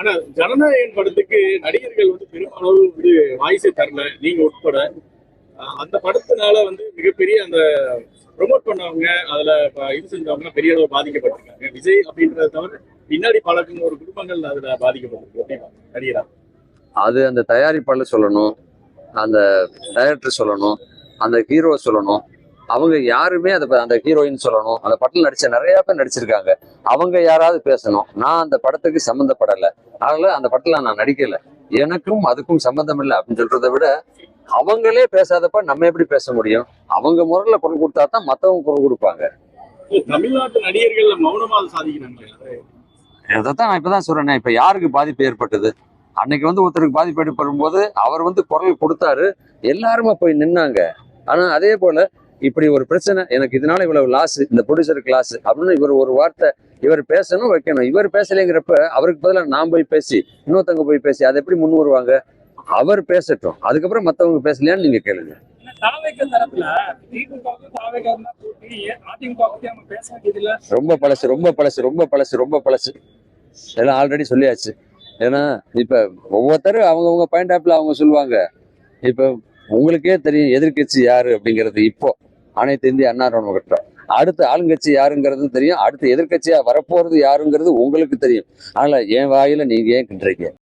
ஆனா ஜனநாயகன் படத்துக்கு நடிகர்கள் வந்து பெருமளவு வந்து வாய்ஸை தரல. நீங்க உட்பட. அந்த படத்தினால வந்து மிகப்பெரிய அந்த ப்ரொமோட் பண்ணவங்க அதுல இது செஞ்சவங்க பெரிய அளவு பாதிக்கப்பட்டிருக்காங்க. விஜய் அப்படின்றத தவிர பின்னாடி பல ஒரு குடும்பங்கள் அதுல பாதிக்கப்பட்டிருக்கு. நடிகரா? அது அந்த தயாரிப்பாளர் சொல்லணும் அந்த டைரக்டர் சொல்லணும் அந்த ஹீரோ சொல்லணும். அவங்க யாருமே அதை அந்த ஹீரோயின் சொல்லணும். அந்த படத்தில் நடிச்ச நிறைய பேர் நடிச்சிருக்காங்க. அவங்க யாராவது பேசணும். நான் அந்த படத்துக்கு சம்மந்தப்படலை அதனால அந்த படத்துல நான் நடிக்கல. எனக்கும் அதுக்கும் சம்மந்தம் இல்லை அப்படின்னு சொல்றதை விட அவங்களே பேசாதப்ப நம்ம எப்படி பேச முடியும்? அவங்க முறையில குரல் கொடுத்தா தான் மத்தவங்க குரல் கொடுப்பாங்க. தமிழ்நாட்டு நடிகர்கள் மௌனமா அதை சாதிக்கிறாங்க இதைத்தான் நான் இப்பதான் சொல்றேனே. இப்ப யாருக்கு பாதிப்பு ஏற்பட்டது? அன்னைக்கு வந்து ஒருத்தருக்கு பாதிப்பு ஏற்படும் போது அவர் வந்து குரல் கொடுத்தாரு. எல்லாருமே போய் நின்னாங்க. ஆனா அதே போல இப்படி ஒரு பிரச்சனை எனக்கு இதனால இவ்வளவு லாஸ் இந்த ப்ரொடியூசருக்கு லாஸ் அப்படின்னு இவர் ஒரு வார்த்தை இவர் பேசணும் வைக்கணும். இவர் பேசலைங்கிறப்ப அவருக்கு பதிலாக நான் போய் பேசி இன்னொருத்தவங்க போய் பேசி அதை எப்படி முன் வருவாங்க? அவர் பேசட்டும். அதுக்கப்புறம் மத்தவங்க பேசலையான்னு நீங்க கேளுங்க. ரொம்ப பழசு ரொம்ப பழசு ரொம்ப பழசு ரொம்ப பழசு. எல்லாம் ஆல்ரெடி சொல்லியாச்சு. ஏன்னா இப்ப ஒவ்வொருத்தரும் அவங்கவுங்க பாயிண்ட் ஆஃப்ல அவங்க சொல்லுவாங்க. இப்ப உங்களுக்கே தெரியும் எதிர்க்கட்சி யாரு அப்படிங்கிறது இப்போ. அனைத்து இந்திய அண்ணா ராணுவ கட்டம். அடுத்து ஆளுங்கட்சி யாருங்கிறது தெரியும். அடுத்து எதிர்க்கட்சியா வரப்போறது யாருங்கிறது உங்களுக்கு தெரியும். அதனால என் வாயில நீங்க ஏன் கட்டுறீங்க